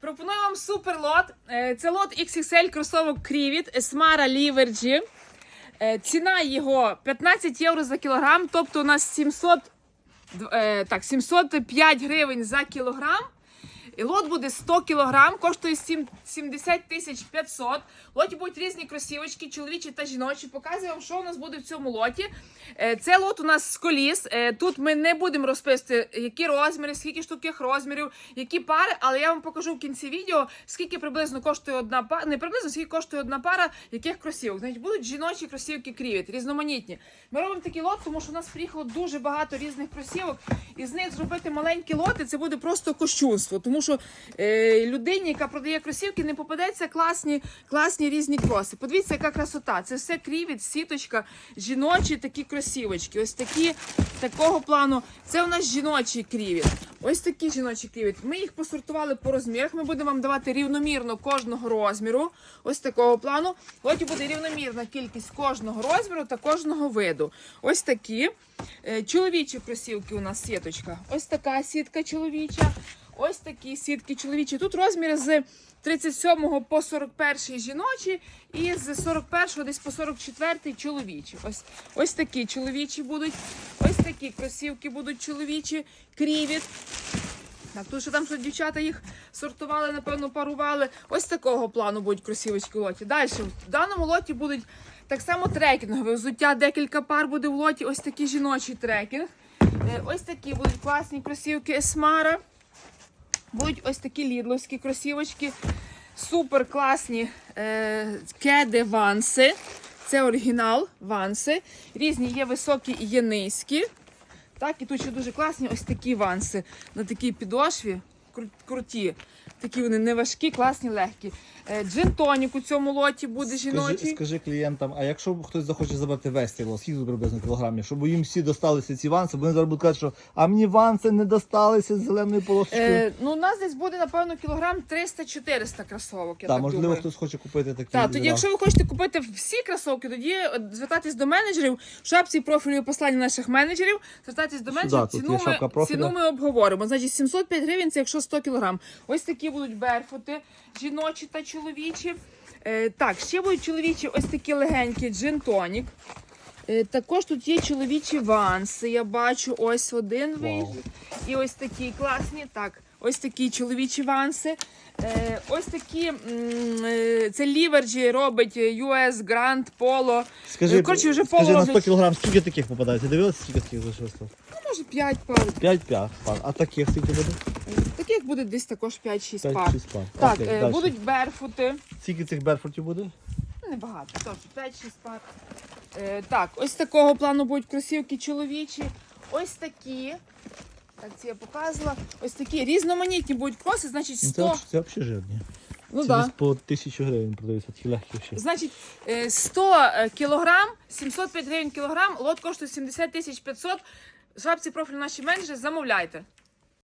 Пропоную вам супер лот. Е, Це лот XXL кросовок Крівіт Esmara. Е, Ціна його 15 євро за кілограм, тобто у нас 700, е, так, 705 гривень за кілограм. І лот буде 100 кілограм, коштує сім- 70 тисяч 500. В лоті будуть різні кросівочки, чоловічі та жіночі. Показую вам, що у нас буде в цьому лоті. Е, Це лот у нас з коліс. Е, Тут ми не будемо розписувати, які розміри, скільки штук розмірів, які пари, але я вам покажу в кінці відео, скільки приблизно коштує одна пара, не приблизно, скільки коштує одна пара яких кросівок. Значить, будуть жіночі кросівки крівіт, різноманітні. Ми робимо такий лот, тому що у нас приїхало дуже багато різних кросівок, і з них зробити маленькі лоти це буде просто кощунство. Тому що е, людині, яка продає кросівки, не попадеться класні, класні різні кроси. Подивіться, яка красота. Це все крівіт, сіточка, жіночі такі кросівочки. Ось такі такого плану. Це у нас жіночий крівіт. Ось такі жіночі крівіт. Ми їх посортували по розмірах. Ми будемо вам давати рівномірно кожного розміру. Ось такого плану. Потім буде рівномірна кількість кожного розміру та кожного виду. Ось такі. Е, Чоловічі кросівки у нас сіточка. Ось така сітка чоловіча. Ось такі сітки чоловічі. Тут розміри з 37 по 41 жіночі і з 41 десь по 44 чоловічі. Ось, ось такі чоловічі будуть. Ось такі кросівки будуть чоловічі. Крівіт. Так, тут що там, що дівчата їх сортували, напевно, парували. Ось такого плану будуть кросівочки в лоті. Далі, в даному лоті будуть так само трекінгове взуття, декілька пар буде в лоті. Ось такий жіночий трекінг. Е, Ось такі будуть класні кросівки Есмара. Будуть ось такі лідловські кросівочки. Супер класні е, кеди ванси. Це оригінал ванси. Різні є високі і є низькі. Так, і тут ще дуже класні ось такі ванси на такій підошві. Кру- Круті. Такі вони не важкі, класні, легкі. Е, Джин-тонік у цьому лоті буде Скажи, жіночий. скажи клієнтам, а якщо хтось захоче забрати весь цей лот, скільки тут приблизно кілограмів, щоб їм всі досталися ці ванси, бо вони зараз будуть казати, що а мені ванси не досталися з зеленою полосочкою. Е, ну, у нас десь буде, напевно, кілограм 300-400 кросовок. Я так, так можливо, думаю. хтось хоче купити такі. Так, тоді, якщо ви хочете купити всі кросовки, тоді звертайтесь до менеджерів. В шапці профілю послання наших менеджерів. Звертайтесь до менеджерів. є Ціну, ми, ціну ми обговоримо. Значить, 705 гривень це якщо 100 кілограм. Ось такі будуть берфути, жіночі та чоловічі. Е, так, ще будуть чоловічі ось такі легенькі джин-тонік. Е, також тут є чоловічі ванси. Я бачу ось один вийшов. І ось такі класні. Так, ось такі чоловічі ванси. Е, ось такі, це ліверджі робить US Grand Polo. Скажи, коротше, вже скажи на 100 кілограм, скільки таких попадається? Дивилися, скільки таких залишилось? Ну, може 5 пар. 5-5 пар. А таких скільки буде? Таких буде десь також 5-6 пар. 5-6 пар. Так, Окей, е, дальше. будуть берфути. Скільки цих берфортів буде? Ну, Небагато, тож 5-6 пар. Е, так, ось такого плану будуть кросівки чоловічі. Ось такі. Так, це я показувала. Ось такі різноманітні будуть кроси, значить Ну, 100. Це, це взагалі жирні. Ну це да. десь по 1000 гривень продаються, такі легкі ще. Значить, е, 100 кілограм, 705 гривень кілограм, лот коштує 70 тисяч 500. В шапці профіль наші менеджери, замовляйте.